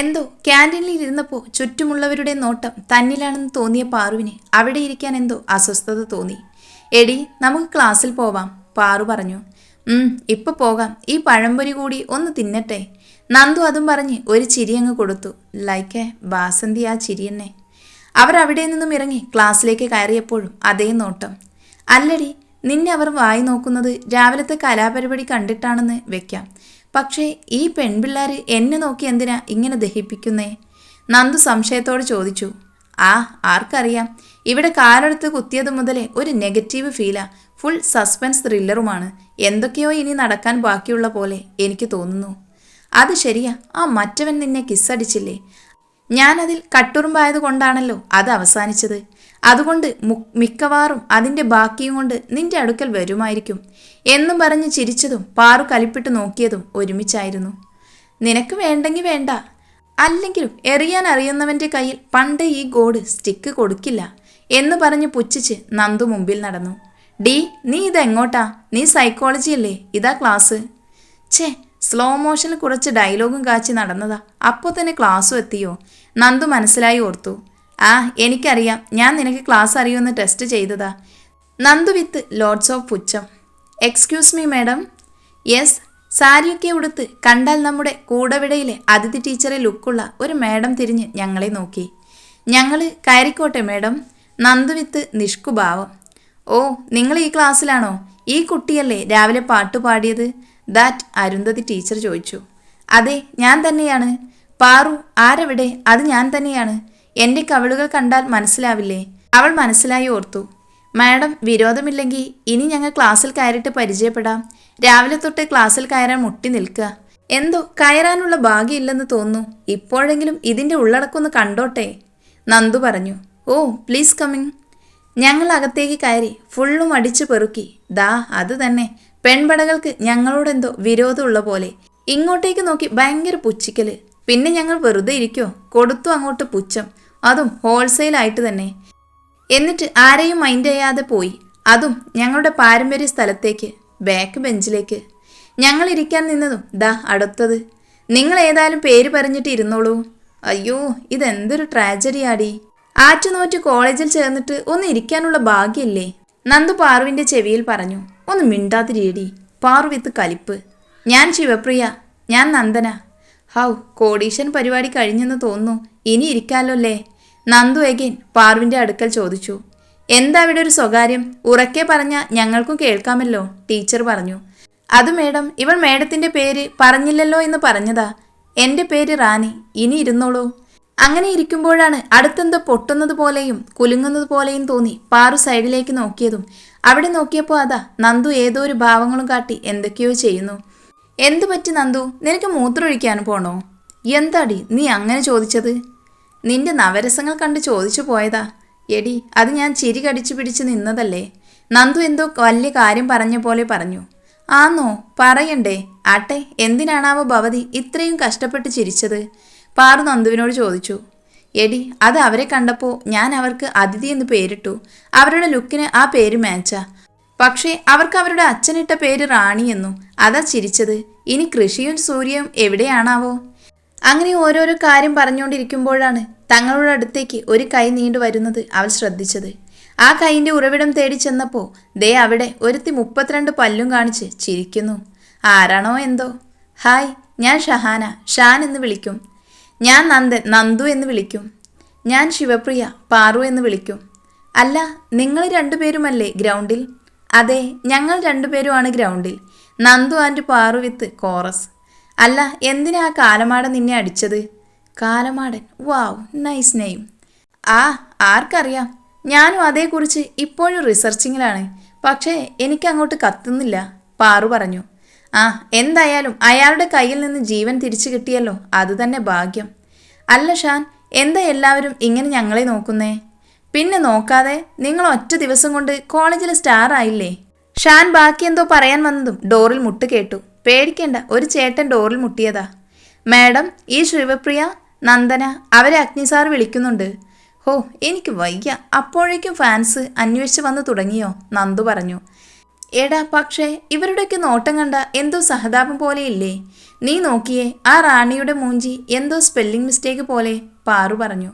എന്തോ ക്യാന്റീനിൽ ഇരുന്നപ്പോൾ ചുറ്റുമുള്ളവരുടെ നോട്ടം തന്നിലാണെന്ന് തോന്നിയ പാറുവിന് അവിടെ ഇരിക്കാൻ എന്തോ അസ്വസ്ഥത തോന്നി. എടി നമുക്ക് ക്ലാസ്സിൽ പോവാം പാറു പറഞ്ഞു. ഇപ്പൊ പോകാം. ഈ പഴംപൊരി കൂടി ഒന്ന് തിന്നട്ടെ. നന്ദു അതും പറഞ്ഞ് ഒരു ചിരി അങ്ങ് കൊടുത്തു. ലൈക്ക് ബാസന്തി ആ ചിരി തന്നെ അവർ അവിടെ നിന്നും ഇറങ്ങി ക്ലാസ്സിലേക്ക് കയറിയപ്പോഴും അതേ നോട്ടം. അല്ലടി നിന്നെ അവർ വായി നോക്കുന്നത് രാവിലത്തെ കലാപരിപാടി കണ്ടിട്ടാണെന്ന് വെക്കാം. പക്ഷേ ഈ പെൺപിള്ളേർ എന്നെ നോക്കി എന്തിനാ ഇങ്ങനെ ദഹിപ്പിക്കുന്നേ? നന്ദു സംശയത്തോട് ചോദിച്ചു. ആ ആർക്കറിയാം. ഇവിടെ കാലെടുത്ത് കുത്തിയത് മുതലേ ഒരു നെഗറ്റീവ് ഫീലാ. ഫുൾ സസ്പെൻസ് ത്രില്ലറുമാണ്. എന്തൊക്കെയോ ഇനി നടക്കാൻ ബാക്കിയുള്ള പോലെ എനിക്ക് തോന്നുന്നു. അത് ശരിയാ. ആ മറ്റവൻ നിന്നെ കിസ്സടിച്ചില്ലേ? ഞാനതിൽ കട്ടുറുമ്പായത് കൊണ്ടാണല്ലോ അത് അവസാനിച്ചത്. അതുകൊണ്ട് മിക്കവാറും അതിന്റെ ബാക്കിയും കൊണ്ട് നിന്റെ അടുക്കൽ വരുമായിരിക്കും എന്നും പറഞ്ഞ് ചിരിച്ചതും പാറു കലിപ്പിട്ട് നോക്കിയതും ഒരുമിച്ചായിരുന്നു. നിനക്ക് വേണ്ടെങ്കിൽ വേണ്ട. അല്ലെങ്കിലും എറിയാൻ അറിയുന്നവന്റെ കയ്യിൽ പണ്ട് ഈ ഗോഡ് സ്റ്റിക്ക് കൊടുക്കില്ല എന്ന് പറഞ്ഞ് പുച്ഛിച്ച് നന്ദു മുമ്പിൽ നടന്നു. ഡി നീ ഇതെങ്ങോട്ടാ? നീ സൈക്കോളജി അല്ലേ? ഇതാ ക്ലാസ്. ഛേ സ്ലോ മോഷനിൽ കുറച്ച് ഡയലോഗും കാച്ചി നടന്നതാ. അപ്പോൾ തന്നെ ക്ലാസ്സും എത്തിയോ? നന്ദു മനസ്സിലായി ഓർത്തു. ആ എനിക്കറിയാം. ഞാൻ നിനക്ക് ക്ലാസ് അറിയുമെന്ന് ടെസ്റ്റ് ചെയ്തതാ. നന്ദു വിത്ത് ലോഡ്സ് ഓഫ് പുച്ഛം. എക്സ്ക്യൂസ് മീ മാഡം യെസ് സാരിയൊക്കെ ഉടുത്ത് കണ്ടാൽ നമ്മുടെ കൂടവിടയിലെ അതിഥി ടീച്ചറെ ലുക്കുള്ള ഒരു മാഡം തിരിഞ്ഞ് ഞങ്ങളെ നോക്കി. ഞങ്ങൾ കയറിക്കോട്ടെ മാഡം നന്ദു വിത്ത് നിഷ്കുഭാവം. ഓ നിങ്ങൾ ഈ ക്ലാസ്സിലാണോ? ഈ കുട്ടിയല്ലേ രാവിലെ പാട്ട് പാടിയത്? ദാറ്റ് അരുന്ധതി ടീച്ചർ ചോദിച്ചു. അതെ ഞാൻ തന്നെയാണ്. പാറു ആരവിടെ? അത് ഞാൻ തന്നെയാണ്. എന്റെ കവിളുകൾ കണ്ടാൽ മനസ്സിലാവില്ലേ? അവൾ മനസ്സിലായി ഓർത്തു. മാഡം വിരോധമില്ലെങ്കിൽ ഇനി ഞങ്ങൾ ക്ലാസ്സിൽ കയറിയിട്ട് പരിചയപ്പെടാം. രാവിലെ തൊട്ട് ക്ലാസ്സിൽ കയറാൻ മുട്ടി നിൽക്കുക. എന്തോ കയറാനുള്ള ഭാഗ്യമില്ലെന്ന് തോന്നുന്നു. ഇപ്പോഴെങ്കിലും ഇതിന്റെ ഉള്ളടക്കൊന്ന് കണ്ടോട്ടെ? നന്ദു പറഞ്ഞു. Oh please coming. ഞങ്ങൾ അകത്തേക്ക് കയറി ഫുള്ളും അടിച്ചു പെറുക്കി. ദാ അത് തന്നെ. പെൺപടകൾക്ക് ഞങ്ങളോടെന്തോ വിരോധമുള്ള പോലെ. ഇങ്ങോട്ടേക്ക് നോക്കി ഭയങ്കര പുച്ഛിക്കൽ. പിന്നെ ഞങ്ങൾ വെറുതെ ഇരിക്കോ? കൊടുത്തു അങ്ങോട്ട് പുച്ഛം. അതും ഹോൾസെയിൽ ആയിട്ട് തന്നെ. എന്നിട്ട് ആരെയും മൈൻഡ് ചെയ്യാതെ പോയി. അതും ഞങ്ങളുടെ പാരമ്പര്യ സ്ഥലത്തേക്ക് ബാക്ക് ബെഞ്ചിലേക്ക് ഞങ്ങൾ ഇരിക്കാൻ നിന്നതും ദാ അടുത്തത്. നിങ്ങൾ ഏതായാലും പേര് പറഞ്ഞിട്ട് ഇരുന്നോളൂ. അയ്യോ ഇതെന്തൊരു ട്രാജഡിയാടി ആറ്റുനോറ്റ് കോളേജിൽ ചേർന്നിട്ട് ഒന്ന് ഇരിക്കാനുള്ള ഭാഗ്യമില്ലേ നന്ദു പാറുവിന്റെ ചെവിയിൽ പറഞ്ഞു. ഒന്ന് മിണ്ടാതിരിയടി. പാറു വിത്ത് കലിപ്പ്. ഞാൻ ശിവപ്രിയ. ഞാൻ നന്ദന. ഹൗ കോടീശൻ പരിപാടി കഴിഞ്ഞെന്ന് തോന്നുന്നു. ഇനി ഇരിക്കാലോ അല്ലേ നന്ദു എഗെയിൻ പാർവിന്റെ അടുക്കൽ ചോദിച്ചു. എന്താ ഇവിടെ ഒരു സ്വകാര്യം? ഉറക്കെ പറഞ്ഞ ഞങ്ങൾക്കും കേൾക്കാമല്ലോ ടീച്ചർ പറഞ്ഞു. അത് മേഡം ഇവൾ മേഡത്തിന്റെ പേര് പറഞ്ഞില്ലല്ലോ എന്ന് പറഞ്ഞതാ. എന്റെ പേര് റാണി ഇനി ഇരുന്നോളൂ. അങ്ങനെ ഇരിക്കുമ്പോഴാണ് അടുത്തെന്തോ പൊട്ടുന്നത് പോലെയും കുലുങ്ങുന്നത് പോലെയും തോന്നി പാറു സൈഡിലേക്ക് നോക്കിയതും. അവിടെ നോക്കിയപ്പോൾ അതാ നന്ദു ഏതോ ഒരു ഭാവങ്ങളും കാട്ടി എന്തൊക്കെയോ ചെയ്യുന്നു. എന്തു പറ്റി നന്ദു? നിനക്ക് മൂത്രമൊഴിക്കാൻ പോണോ? എന്താടി നീ അങ്ങനെ ചോദിച്ചത്? നിന്റെ നവരസങ്ങൾ കണ്ട് ചോദിച്ചു പോയതാ. എടി അത് ഞാൻ ചിരി കടിച്ചു പിടിച്ച് നിന്നതല്ലേ. നന്ദു എന്തോ വലിയ കാര്യം പറഞ്ഞ പോലെ പറഞ്ഞു. ആന്നോ പറയണ്ടേ. ആട്ടെ എന്തിനാണാവോ ഭവതി ഇത്രയും കഷ്ടപ്പെട്ട് ചിരിച്ചത്? പാറു നന്ദുവിനോട് ചോദിച്ചു. എടി അത് അവരെ കണ്ടപ്പോൾ ഞാൻ അവർക്ക് അതിഥി എന്ന് പേരിട്ടു. അവരുടെ ലുക്കിന് ആ പേര് മാച്ചാ. പക്ഷേ അവർക്ക് അവരുടെ അച്ഛനിട്ട പേര് റാണിയെന്നു അതാ ചിരിച്ചത്. ഇനി കൃഷിയും സൂര്യയും എവിടെയാണാവോ? അങ്ങനെ ഓരോരോ കാര്യം പറഞ്ഞുകൊണ്ടിരിക്കുമ്പോഴാണ് തങ്ങളുടെ അടുത്തേക്ക് ഒരു കൈ നീണ്ടു വരുന്നത് അവൾ ശ്രദ്ധിച്ചത്. ആ കൈയിന്റെ ഉറവിടം തേടി ചെന്നപ്പോൾ ദേ അവിടെ ഒരുത്തി മുപ്പത്തിരണ്ട് പല്ലും കാണിച്ച് ചിരിക്കുന്നു. ആരാണോ എന്തോ? ഹായ് ഞാൻ ഷഹാന ഷാൻ എന്ന് വിളിക്കും. ഞാൻ നന്ദൻ നന്ദു എന്ന് വിളിക്കും. ഞാൻ ശിവപ്രിയ പാറു എന്ന് വിളിക്കും. അല്ല നിങ്ങൾ രണ്ടുപേരുമല്ലേ ഗ്രൗണ്ടിൽ? അതെ ഞങ്ങൾ രണ്ടുപേരുമാണ് ഗ്രൗണ്ടിൽ. Nandu and Paru with chorus. അല്ല എന്തിനാ കാലമാടൻ നിന്നെ അടിച്ചത്? കാലമാടൻ വാവ് നൈസ് നെയിം. ആ ആർക്കറിയാം. ഞാനും അതേക്കുറിച്ച് ഇപ്പോഴും റിസർച്ചിങ്ങിലാണ്. പക്ഷേ എനിക്കങ്ങോട്ട് കത്തുന്നില്ല പാറു പറഞ്ഞു. ആ എന്തായാലും അയാളുടെ കയ്യിൽ നിന്ന് ജീവൻ തിരിച്ചു കിട്ടിയല്ലോ അതുതന്നെ ഭാഗ്യം. അല്ല ഷാൻ എന്താ എല്ലാവരും ഇങ്ങനെ ഞങ്ങളെ നോക്കുന്നേ? പിന്നെ നോക്കാതെ നിങ്ങൾ ഒറ്റ ദിവസം കൊണ്ട് കോളേജിൽ സ്റ്റാർ ആയില്ലേ? ഷാൻ ബാക്കി എന്തോ പറയാൻ വന്നതും ഡോറിൽ മുട്ട് കേട്ടു. പേടിക്കേണ്ട ഒരു ചേട്ടൻ ഡോറിൽ മുട്ടിയതാ. മാഡം ഈ ശിവപ്രിയ നന്ദന അവരെ അഗ്നിസാർ വിളിക്കുന്നുണ്ട്. ഹോ എനിക്ക് വയ്യ. അപ്പോഴേക്കും ഫാൻസ് അന്വേഷിച്ച് വന്നു തുടങ്ങിയോ? നന്ദു പറഞ്ഞു. എടാ പക്ഷേ ഇവരുടെയൊക്കെ നോട്ടം കണ്ട എന്തോ സഹതാപം പോലെയില്ലേ നീ നോക്കിയേ ആ റാണിയുടെ മൂഞ്ചി എന്തോ സ്പെല്ലിംഗ് മിസ്റ്റേക്ക് പോലെ പാറു പറഞ്ഞു.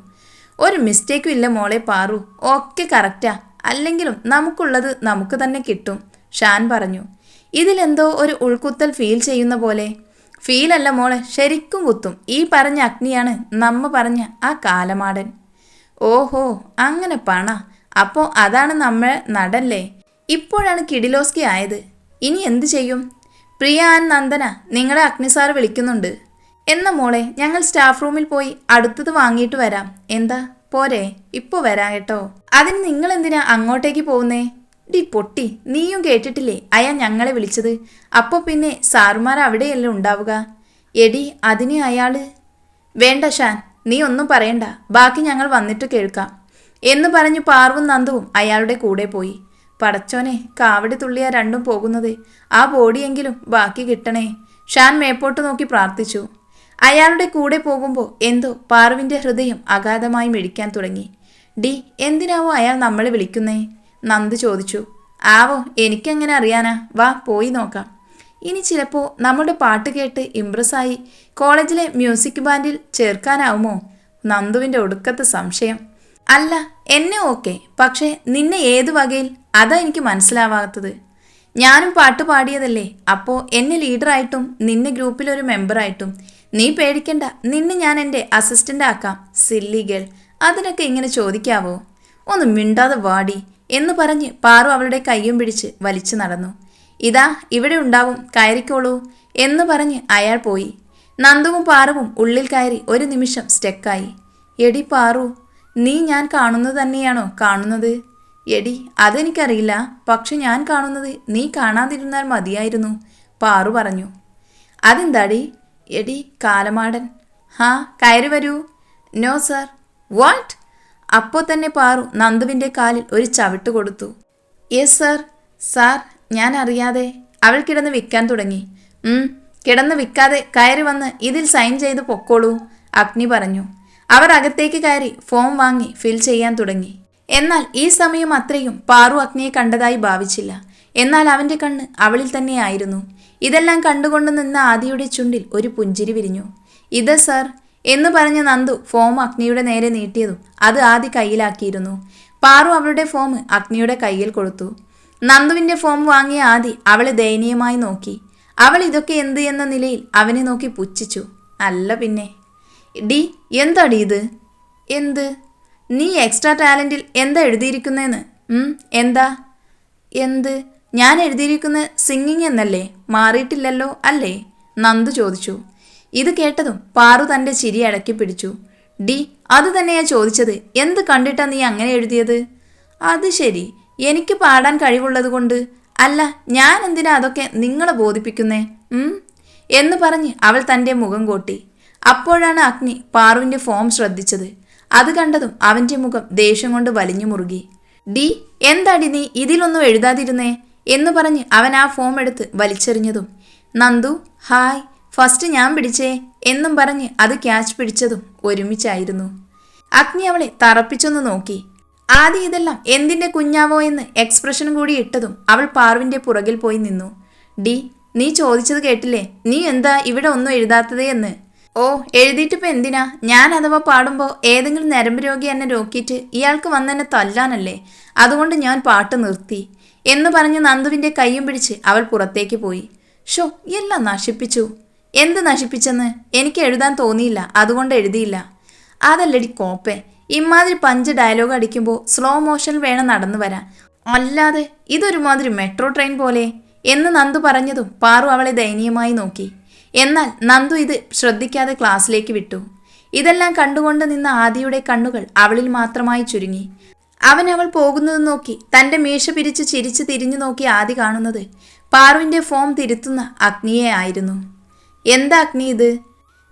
ഒരു മിസ്റ്റേക്കും ഇല്ല മോളെ പാറു. ഒക്കെ കറക്റ്റാ അല്ലെങ്കിലും നമുക്കുള്ളത് നമുക്ക് തന്നെ കിട്ടും. ഷാൻ പറഞ്ഞു. ഇതിലെന്തോ ഒരു ഉൾക്കുത്തൽ ഫീൽ ചെയ്യുന്ന പോലെ. ഫീലല്ല മോളെ ശരിക്കും കുത്തും. ഈ പറഞ്ഞ അഗ്നിയാണ് നമ്മ പറഞ്ഞ ആ കാലമാടൻ. ഓഹോ അങ്ങനെ പണ. അപ്പോൾ അതാണ് നമ്മൾ നടല്ലേ? ഇപ്പോഴാണ് കിഡിലോസ്കി ആയത്. ഇനി എന്ത് ചെയ്യും? പ്രിയ ആൻ നന്ദന നിങ്ങളെ അഗ്നിസാർ വിളിക്കുന്നുണ്ട്. എന്ന മോളെ ഞങ്ങൾ സ്റ്റാഫ് റൂമിൽ പോയി അടുത്തത് വാങ്ങിയിട്ട് വരാം. എന്താ? പോരെ. ഇപ്പോൾ വരാം കേട്ടോ. അതിന് നിങ്ങൾ എന്തിനാ അങ്ങോട്ടേക്ക് പോകുന്നേ? ഡി പൊട്ടി നീയും കേട്ടിട്ടില്ലേ? അയാ ഞങ്ങളെ വിളിച്ചത്. അപ്പോൾ പിന്നെ സാറുമാർ അവിടെയല്ലേ ഉണ്ടാവുക? എടി അതിന് അയാൾ? വേണ്ട ഷാൻ നീ ഒന്നും പറയണ്ട. ബാക്കി ഞങ്ങൾ വന്നിട്ട് കേൾക്കാം. എന്ന് പറഞ്ഞു പാർവും നന്ദുവും അയാളുടെ കൂടെ പോയി. പടച്ചോനെ കാവടി തുള്ളിയാ രണ്ടും പോകുന്നത്. ആ ബോഡിയെങ്കിലും ബാക്കി കിട്ടണേ. ഷാൻ മേപ്പോട്ട് നോക്കി പ്രാർത്ഥിച്ചു. അയാളുടെ കൂടെ പോകുമ്പോൾ എന്തോ പാർവിന്റെ ഹൃദയം അഗാധമായി മിടിക്കാൻ തുടങ്ങി. ഡി എന്തിനാവോ അയാൾ നമ്മളെ വിളിക്കുന്നേ? നന്ദ് ചോദിച്ചു. ആവോ എനിക്കെങ്ങനെ അറിയാനാ? വാ പോയി നോക്കാം. ഇനി ചിലപ്പോൾ നമ്മുടെ പാട്ട് കേട്ട് ഇമ്പ്രസ്സായി കോളേജിലെ മ്യൂസിക് ബാൻഡിൽ ചേർക്കാനാവുമോ? നന്ദുവിന്റെ ഒടുക്കത്തെ സംശയം. അല്ല എന്നെ ഓക്കെ പക്ഷേ നിന്നെ ഏത് വകയിൽ? അതാ എനിക്ക് മനസ്സിലാവാത്തത്. ഞാനും പാട്ട് പാടിയതല്ലേ. അപ്പോൾ എന്നെ ലീഡറായിട്ടും നിന്നെ ഗ്രൂപ്പിലൊരു മെമ്പറായിട്ടും നീ പേടിക്കണ്ട. നിന്നെ ഞാൻ എന്റെ അസിസ്റ്റന്റ് ആക്കാം. സില്ലി ഗേൾ അതിനൊക്കെ ഇങ്ങനെ ചോദിക്കാവോ? ഒന്ന് മിണ്ടാതെ വാടി എന്ന് പറഞ്ഞ് പാറു അവളുടെ കയ്യും പിടിച്ച് വലിച്ചു നടന്നു. ഇതാ ഇവിടെ ഉണ്ടാവും. കയറിക്കോളൂ എന്ന് പറഞ്ഞ് അയാൾ പോയി. നന്ദുവും പാറുവും ഉള്ളിൽ കയറി ഒരു നിമിഷം സ്റ്റെക്കായി എടി പാറു നീ ഞാൻ കാണുന്നത് തന്നെയാണോ കാണുന്നത്? എടി അതെനിക്കറിയില്ല. പക്ഷെ ഞാൻ കാണുന്നത് നീ കാണാതിരുന്നാൽ മതിയായിരുന്നു പാറു പറഞ്ഞു. അതെന്താടി? എടി കാലമാടൻ. ഹാ കയറി വരൂ. No sir. വാട്ട്? അപ്പോൾ തന്നെ പാറു നന്ദുവിന്റെ കാലിൽ ഒരു ചവിട്ട് കൊടുത്തു. Yes sir. സാർ ഞാൻ അറിയാതെ. അവൾ കിടന്ന് വിൽക്കാൻ തുടങ്ങി. കിടന്ന് വിൽക്കാതെ കയറി വന്ന് ഇതിൽ സൈൻ ചെയ്ത് പൊക്കോളൂ അഗ്നി പറഞ്ഞു. അവർ അകത്തേക്ക് കയറി ഫോം വാങ്ങി ഫിൽ ചെയ്യാൻ തുടങ്ങി. എന്നാൽ ഈ സമയം അത്രയും പാറു അഗ്നിയെ കണ്ടതായി ഭാവിച്ചില്ല. എന്നാൽ അവന്റെ കണ്ണ് അവളിൽ തന്നെയായിരുന്നു. ഇതെല്ലാം കണ്ടുകൊണ്ട് നിന്ന ആദിയുടെ ചുണ്ടിൽ ഒരു പുഞ്ചിരി വിരിഞ്ഞു. ഇത് സർ എന്ന് പറഞ്ഞ നന്ദു ഫോം അഗ്നിയുടെ നേരെ നീട്ടിയതും അത് ആദി കയ്യിലാക്കിയിരുന്നു. പാറു അവളുടെ ഫോം അഗ്നിയുടെ കയ്യിൽ കൊടുത്തു. നന്ദുവിന്റെ ഫോം വാങ്ങിയ ആദി അവളെ ദയനീയമായി നോക്കി. അവൾ ഇതൊക്കെ എന്ത് എന്ന നിലയിൽ അവനെ നോക്കി പുച്ഛിച്ചു. അല്ല പിന്നെ. ഡി എന്താടി ഇത്? എന്ത്? നീ എക്സ്ട്രാ ടാലന്റിൽ എന്താ എഴുതിയിരിക്കുന്നതെന്ന് എന്താ? എന്ത്? ഞാൻ എഴുതിയിരിക്കുന്ന സിംഗിങ് എന്നല്ലേ? മാറിയിട്ടില്ലല്ലോ അല്ലേ? നന്ദു ചോദിച്ചു. ഇത് കേട്ടതും പാറു തന്റെ ചിരി അടക്കി പിടിച്ചു. ഡി അത് തന്നെയാ ചോദിച്ചത്. എന്ത് കണ്ടിട്ടാ നീ അങ്ങനെ എഴുതിയത്? അത് ശരി. എനിക്ക് പാടാൻ കഴിവുള്ളത് കൊണ്ട്. അല്ല ഞാൻ എന്തിനാ അതൊക്കെ നിങ്ങളെ ബോധിപ്പിക്കുന്നേ? എന്ന് പറഞ്ഞ് അവൾ തന്റെ മുഖം കൂട്ടി. അപ്പോഴാണ് അഗ്നി പാറുവിന്റെ ഫോം ശ്രദ്ധിച്ചത്. അത് കണ്ടതും അവന്റെ മുഖം ദേഷ്യം കൊണ്ട് വലിഞ്ഞു മുറുകി. ഡി എന്താടി നീ ഇതിലൊന്നും എഴുതാതിരുന്നേ? എന്ന് പറഞ്ഞ് അവൻ ആ ഫോം എടുത്ത് വലിച്ചെറിഞ്ഞതും. നന്ദു ഹായ് ഫസ്റ്റ് ഞാൻ പിടിച്ചേ എന്നും പറഞ്ഞ് അത് ക്യാച്ച് പിടിച്ചതും ഒരുമിച്ചായിരുന്നു. അഗ്നി അവളെ തറപ്പിച്ചൊന്ന് നോക്കി. ആദ്യം ഇതെല്ലാം എന്തിന്റെ കുഞ്ഞാവോ? എന്ന് എക്സ്പ്രഷൻ കൂടി ഇട്ടതും അവൾ പാർവിന്റെ പുറകിൽ പോയി നിന്നു. ഡി നീ ചോദിച്ചത് കേട്ടില്ലേ? നീ എന്താ ഇവിടെ ഒന്നും എഴുതാത്തതേ എന്ന്? ഓ എഴുതിയിട്ടിപ്പോ എന്തിനാ? ഞാൻ അഥവാ പാടുമ്പോൾ ഏതെങ്കിലും നരമ്പ് രോഗി എന്നെ നോക്കിയിട്ട് ഇയാൾക്ക് വന്നെന്നെ തല്ലാനല്ലേ? അതുകൊണ്ട് ഞാൻ പാട്ട് നിർത്തി. എന്ന് പറഞ്ഞ് നന്ദുവിന്റെ കൈയും പിടിച്ച് അവൾ പുറത്തേക്ക് പോയി. ഷോ എല്ലാം നശിപ്പിച്ചു. എന്ത് നശിപ്പിച്ചെന്ന്? എനിക്ക് എഴുതാൻ തോന്നിയില്ല. അതുകൊണ്ട് എഴുതിയില്ല. അതല്ലടി കോപ്പെ. ഇമാതിരി പഞ്ച് ഡയലോഗ് അടിക്കുമ്പോൾ സ്ലോ മോഷനിൽ വേണം നടന്നു വരാൻ. അല്ലാതെ ഇതൊരുമാതിരി മെട്രോ ട്രെയിൻ പോലെ. എന്ന് നന്ദു പറഞ്ഞതും പാറു അവളെ ദയനീയമായി നോക്കി. എന്നാൽ നന്ദു ഇത് ശ്രദ്ധിക്കാതെ ക്ലാസ്സിലേക്ക് വിട്ടു. ഇതെല്ലാം കണ്ടുകൊണ്ട് നിന്ന ആദിയുടെ കണ്ണുകൾ അവളിൽ മാത്രമായി ചുരുങ്ങി. അവൻ അവൾ പോകുന്നത് നോക്കി തന്റെ മീശ പിരിച്ച് ചിരിച്ചു തിരിഞ്ഞു നോക്കി ആദി കാണുന്നത് പാറുവിന്റെ ഫോം തിരുത്തുന്ന അഗ്നിയെ ആയിരുന്നു. എന്താ അഗ്നി ഇത്?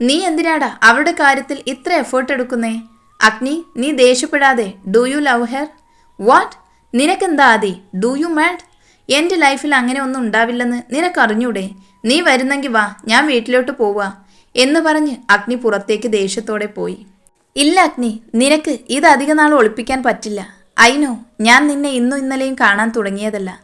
നീ എന്തിനാടാ അവളുടെ കാര്യത്തിൽ ഇത്ര എഫേർട്ട് എടുക്കുന്നേ? അഗ്നി നീ ദേഷ്യപ്പെടാതെ do you love her what നിനക്കെന്താ ആദി? ഡു യു മാഡ് എന്റെ ലൈഫിൽ അങ്ങനെ ഒന്നും ഉണ്ടാവില്ലെന്ന് നിനക്കറിഞ്ഞൂടെ? നീ വരുന്നെങ്കിൽ വാ ഞാൻ വീട്ടിലോട്ട് പോവുക എന്ന് പറഞ്ഞ് അഗ്നി പുറത്തേക്ക് ദേഷ്യത്തോടെ പോയി. ഇല്ല അഗ്നി നിനക്ക് ഇത് അധിക നാൾ ഒളിപ്പിക്കാൻ പറ്റില്ല. ഐ നോ ഞാൻ നിന്നെ ഇന്നും ഇന്നലെയും കാണാൻ തുടങ്ങിയതല്ല.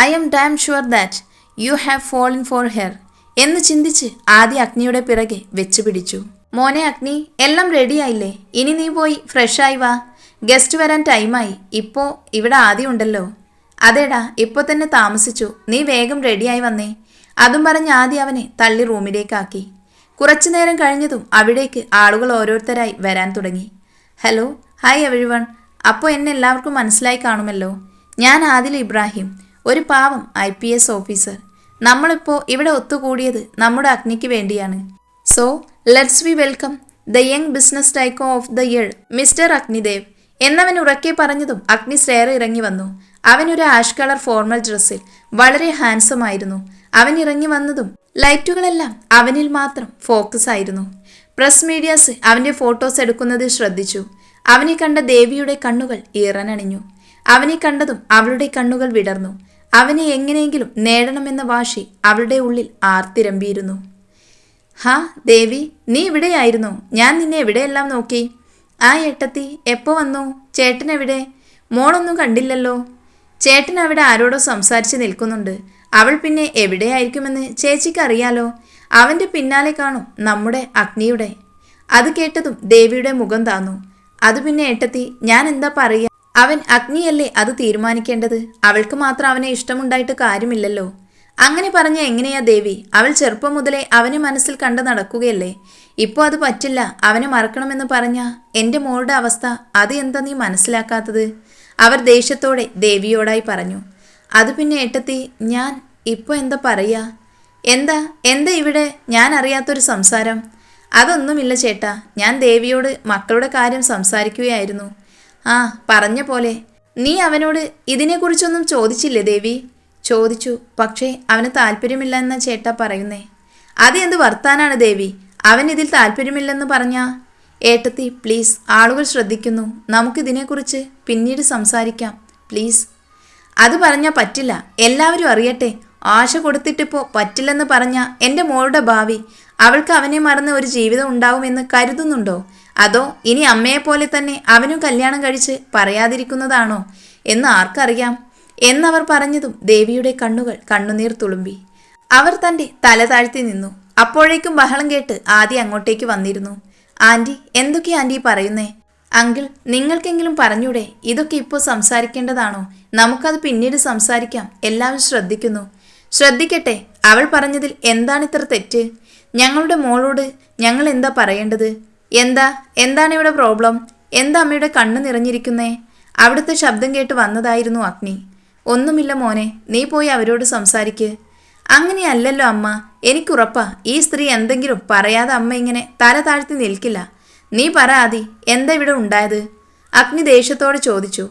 I'm damn sure that you have fallen for her എന്ന് ചിന്തിച്ച് ആദ്യ അഗ്നിയുടെ പിറകെ വെച്ച് പിടിച്ചു. മോനെ അഗ്നി എല്ലാം റെഡിയായില്ലേ ഇനി നീ പോയി ഫ്രഷായി വാ. ഗസ്റ്റ് വരാൻ ടൈമായി ഇപ്പോൾ ഇവിടെ ആദ്യം ഉണ്ടല്ലോ. അതേടാ ഇപ്പോൾ തന്നെ താമസിച്ചു. നീ വേഗം റെഡിയായി വന്നേ. അതും പറഞ്ഞ് ആദ്യം അവനെ തള്ളി റൂമിലേക്കാക്കി. കുറച്ചു നേരം കഴിഞ്ഞതും അവിടേക്ക് ആളുകൾ ഓരോരുത്തരായി വരാൻ തുടങ്ങി. ഹലോ ഹായ് എവരി വൺ അപ്പോൾ എന്നെ എല്ലാവർക്കും മനസ്സിലായി കാണുമല്ലോ. ഞാൻ ആദിൽ ഇബ്രാഹിം ഒരു പാവം ഐ പി എസ് ഓഫീസർ. നമ്മളിപ്പോൾ ഇവിടെ ഒത്തുകൂടിയത് നമ്മുടെ അഗ്നിക്ക് വേണ്ടിയാണ്. So let's we welcome the young business tycoon of the year mister Agnidev എന്നവൻ ഉറക്കെ പറഞ്ഞതും അഗ്നി സ്റ്റേർ ഇറങ്ങി വന്നു. അവനൊരു ആഷ് കളർ ഫോർമൽ ഡ്രസ്സിൽ വളരെ ഹാൻസം ആയിരുന്നു. അവൻ ഇറങ്ങി വന്നതും ലൈറ്റുകളെല്ലാം അവനിൽ മാത്രം ഫോക്കസ് ആയിരുന്നു. പ്രസ് മീഡിയാസ് അവന്റെ ഫോട്ടോസ് എടുക്കുന്നത് ശ്രദ്ധിച്ചു. അവനെ കണ്ട ദേവിയുടെ കണ്ണുകൾ ഈറനണിഞ്ഞു. അവനെ കണ്ടതും അവളുടെ കണ്ണുകൾ വിടർന്നു. അവനെ എങ്ങനെയെങ്കിലും നേടണമെന്ന വാശി അവളുടെ ഉള്ളിൽ ആർത്തിരമ്പിയിരുന്നു. ഹാ ദേവി നീ ഇവിടെയായിരുന്നു. ഞാൻ നിന്നെ എവിടെയെല്ലാം നോക്കി? ആ ഏട്ടത്തി എപ്പോ വന്നു? ചേട്ടൻ എവിടെ? മോളൊന്നും കണ്ടില്ലല്ലോ. ചേട്ടൻ അവിടെ ആരോടോ സംസാരിച്ച് നിൽക്കുന്നുണ്ട്. അവൾ പിന്നെ എവിടെയായിരിക്കുമെന്ന് ചേച്ചിക്ക് അറിയാലോ അവന്റെ പിന്നാലെ കാണും നമ്മുടെ അഗ്നിയുടെ. അത് കേട്ടതും ദേവിയുടെ മുഖം താന്നു. അത് പിന്നെ ഏട്ടത്തി ഞാൻ എന്താ പറയുക അവൻ അഗ്നിയല്ലേ അത് തീരുമാനിക്കേണ്ടത്? അവൾക്ക് മാത്രം അവനെ ഇഷ്ടമുണ്ടായിട്ട് കാര്യമില്ലല്ലോ. അങ്ങനെ പറഞ്ഞ എങ്ങനെയാ ദേവി? അവൾ ചെറുപ്പം മുതലേ അവനെ മനസ്സിൽ കണ്ടു നടക്കുകയല്ലേ? ഇപ്പോൾ അത് പറ്റില്ല. അവനെ മറക്കണമെന്ന് പറഞ്ഞ എന്റെ മോളുടെ അവസ്ഥ അത് എന്താ നീ മനസ്സിലാക്കാത്തത്? അവർ ദേഷ്യത്തോടെ ദേവിയോടായി പറഞ്ഞു. അത് പിന്നെ ഏട്ടത്തി ഞാൻ ഇപ്പോൾ എന്താ പറയുക എന്താ എന്താ ഇവിടെ ഞാൻ അറിയാത്തൊരു സംസാരം? അതൊന്നുമില്ല ചേട്ടാ ഞാൻ ദേവിയോട് മക്കളുടെ കാര്യം സംസാരിക്കുകയായിരുന്നു. ആ പറഞ്ഞ പോലെ. നീ അവനോട് ഇതിനെക്കുറിച്ചൊന്നും ചോദിച്ചില്ലേ ദേവി? ചോദിച്ചു പക്ഷേ അവന് താല്പര്യമില്ല എന്ന ചേട്ടാ പറയുന്നേ. അത് എന്ത് വർത്താനാണ് ദേവി? അവൻ ഇതിൽ താല്പര്യമില്ലെന്ന് പറഞ്ഞാ? ഏട്ടത്തി പ്ലീസ് ആളുകൾ ശ്രദ്ധിക്കുന്നു. നമുക്കിതിനെക്കുറിച്ച് പിന്നീട് സംസാരിക്കാം. പ്ലീസ്. അത് പറഞ്ഞാൽ പറ്റില്ല. എല്ലാവരും അറിയട്ടെ. ആശ കൊടുത്തിട്ടിപ്പോൾ പറ്റില്ലെന്ന് പറഞ്ഞ എന്റെ മോളുടെ ഭാവി. അവൾക്ക് അവനെ മറന്ന് ഒരു ജീവിതം ഉണ്ടാവുമെന്ന് കരുതുന്നുണ്ടോ? അതോ ഇനി അമ്മയെപ്പോലെ തന്നെ അവനും കല്യാണം കഴിച്ച് പറയാതിരിക്കുന്നതാണോ? എന്ന് ആർക്കറിയാം. എന്നവർ പറഞ്ഞതും ദേവിയുടെ കണ്ണുകൾ കണ്ണുനീർ തുളുമ്പി. അവർ തന്റെ തല താഴ്ത്തി നിന്നു. അപ്പോഴേക്കും ബഹളം കേട്ട് ആദ്യം അങ്ങോട്ടേക്ക് വന്നിരുന്നു. ആന്റി എന്തൊക്കെയാ ആന്റി പറയുന്നേ? അങ്കിൾ നിങ്ങൾക്കെങ്കിലും പറഞ്ഞൂടെ ഇതൊക്കെ ഇപ്പോൾ സംസാരിക്കേണ്ടതാണോ? നമുക്കത് പിന്നീട് സംസാരിക്കാം. എല്ലാവരും ശ്രദ്ധിക്കുന്നു. ശ്രദ്ധിക്കട്ടെ അവൾ പറഞ്ഞതിൽ എന്താണ് ഇത്ര തെറ്റ്? ഞങ്ങളുടെ മോളോട് ഞങ്ങൾ എന്താ പറയേണ്ടത്? എന്താ എന്താണ് ഇവിടെ പ്രോബ്ലം? എന്താ അമ്മയുടെ കണ്ണ് നിറഞ്ഞിരിക്കുന്നേ? അവിടുത്തെ ശബ്ദം കേട്ട് വന്നതായിരുന്നു അഗ്നി. ഒന്നുമില്ല മോനെ നീ പോയി അവരോട് സംസാരിക്ക്. അങ്ങനെയല്ലല്ലോ അമ്മ എനിക്കുറപ്പാ ഈ സ്ത്രീ എന്തെങ്കിലും പറയാതെ അമ്മ ഇങ്ങനെ തല താഴ്ത്തി നിൽക്കില്ല. നീ പറ ആദി എന്താ ഇവിടെ ഉണ്ടായത്? അഗ്നി ദേഷ്യത്തോടെ ചോദിച്ചു.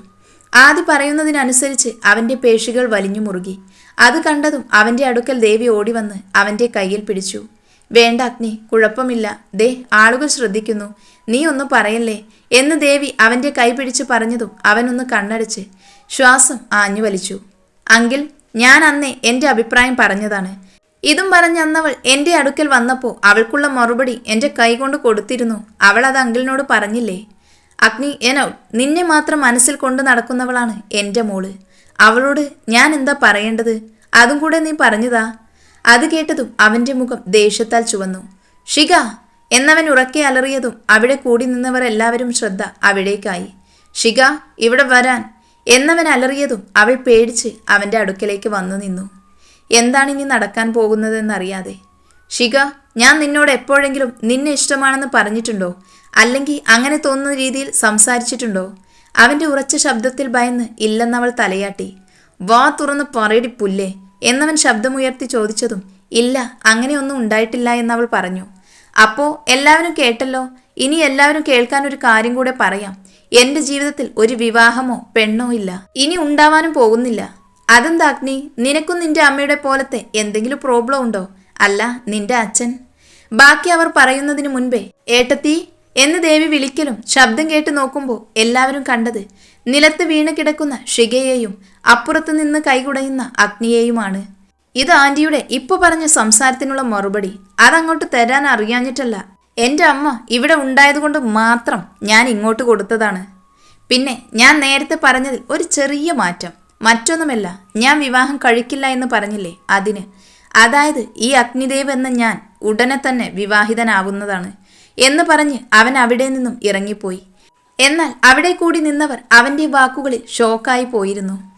ആദി പറയുന്നതിനനുസരിച്ച് അവന്റെ പേശികൾ വലിഞ്ഞു മുറുകി. അത് കണ്ടതും അവന്റെ അടുക്കൽ ദേവി ഓടി വന്ന് അവന്റെ കയ്യിൽ പിടിച്ചു. വേണ്ട അഗ്നി കുഴപ്പമില്ല. ദേ ആളുകൾ ശ്രദ്ധിക്കുന്നു. നീ ഒന്ന് പറയല്ലേ? എന്ന് ദേവി അവന്റെ കൈ പിടിച്ച് പറഞ്ഞതും അവനൊന്ന് കണ്ണടച്ച് ശ്വാസം ആഞ്ഞു വലിച്ചു. അങ്കിൽ ഞാൻ അന്നേ എന്റെ അഭിപ്രായം പറഞ്ഞതാണ്. ഇതും പറഞ്ഞ് അന്നവൾ എന്റെ അടുക്കൽ വന്നപ്പോൾ അവൾക്കുള്ള മറുപടി എന്റെ കൈകൊണ്ട് കൊടുത്തിരുന്നു. അവൾ അത് അങ്കിളിനോട് പറഞ്ഞില്ലേ? അഗ്നി എനോ നിന്നെ മാത്രം മനസ്സിൽ കൊണ്ട് നടക്കുന്നവളാണ് എന്റെ മോൾ. അവളോട് ഞാൻ എന്താ പറയേണ്ടത്? അതും കൂടെ നീ പറഞ്ഞതാ? അത് കേട്ടതും അവന്റെ മുഖം ദേഷ്യത്താൽ ചുവന്നു. ഷിക എന്നവൻ ഉറക്കെ അലറിയതും അവിടെ കൂടി നിന്നവർ എല്ലാവരും ശ്രദ്ധ അവിടേക്കായി. ഷിക ഇവിടെ വരാൻ. എന്നവൻ അലറിയതും അവൾ പേടിച്ച് അവന്റെ അടുക്കലേക്ക് വന്നു നിന്നു. എന്താണ് ഇനി നടക്കാൻ പോകുന്നതെന്നറിയാതെ. ഷിക ഞാൻ നിന്നോട് എപ്പോഴെങ്കിലും നിന്നെ ഇഷ്ടമാണെന്ന് പറഞ്ഞിട്ടുണ്ടോ? അല്ലെങ്കിൽ അങ്ങനെ തോന്നുന്ന രീതിയിൽ സംസാരിച്ചിട്ടുണ്ടോ? അവന്റെ ഉറച്ച ശബ്ദത്തിൽ ഭയന്ന് ഇല്ലെന്നവൾ തലയാട്ടി. വാ തുറന്ന് പറയടി പുല്ലേ എന്നവൻ ശബ്ദമുയർത്തി ചോദിച്ചതും ഇല്ല അങ്ങനെയൊന്നും ഉണ്ടായിട്ടില്ല എന്നവൾ പറഞ്ഞു. അപ്പോ എല്ലാവരും കേട്ടല്ലോ ഇനി എല്ലാവരും കേൾക്കാൻ ഒരു കാര്യം കൂടെ പറയാം. എന്റെ ജീവിതത്തിൽ ഒരു വിവാഹമോ പെണ്ണോ ഇല്ല. ഇനി ഉണ്ടാവാനും പോകുന്നില്ല. അതെന്താ അഗ്നി? നിനക്കും നിന്റെ അമ്മയുടെ പോലത്തെ എന്തെങ്കിലും പ്രോബ്ലം ഉണ്ടോ? അല്ല നിന്റെ അച്ഛൻ. ബാക്കി അവർ പറയുന്നതിന് മുൻപേ ഏട്ടത്തി എന്ന് ദേവി വിളിക്കലും ശബ്ദം കേട്ട് നോക്കുമ്പോൾ എല്ലാവരും കണ്ടത് നിലത്ത് വീണ് കിടക്കുന്ന ഷികയെയും അപ്പുറത്ത് നിന്ന് കൈകുടയുന്ന അഗ്നിയെയുമാണ്. ഇത് ആന്റിയുടെ ഇപ്പൊ പറഞ്ഞ സംസാരത്തിനുള്ള മറുപടി. അതങ്ങോട്ട് തരാൻ അറിയാഞ്ഞിട്ടല്ല. എന്റെ അമ്മ ഇവിടെ ഉണ്ടായതുകൊണ്ട് മാത്രം ഞാൻ ഇങ്ങോട്ട് കൊടുത്തതാണ്. പിന്നെ ഞാൻ നേരത്തെ പറഞ്ഞതിൽ ഒരു ചെറിയ മാറ്റം. മറ്റൊന്നുമല്ല ഞാൻ വിവാഹം കഴിക്കില്ല എന്ന് പറഞ്ഞില്ലേ? അതിന്. അതായത് ഈ അഗ്നിദേവ് എന്ന ഞാൻ ഉടനെ തന്നെ വിവാഹിതനാവുന്നതാണ് എന്ന് പറഞ്ഞ് അവൻ അവിടെ നിന്നും ഇറങ്ങിപ്പോയി. എന്നാൽ അവിടെ കൂടി നിന്നവർ അവന്റെ വാക്കുകളിൽ ഷോക്കായി പോയിരുന്നു.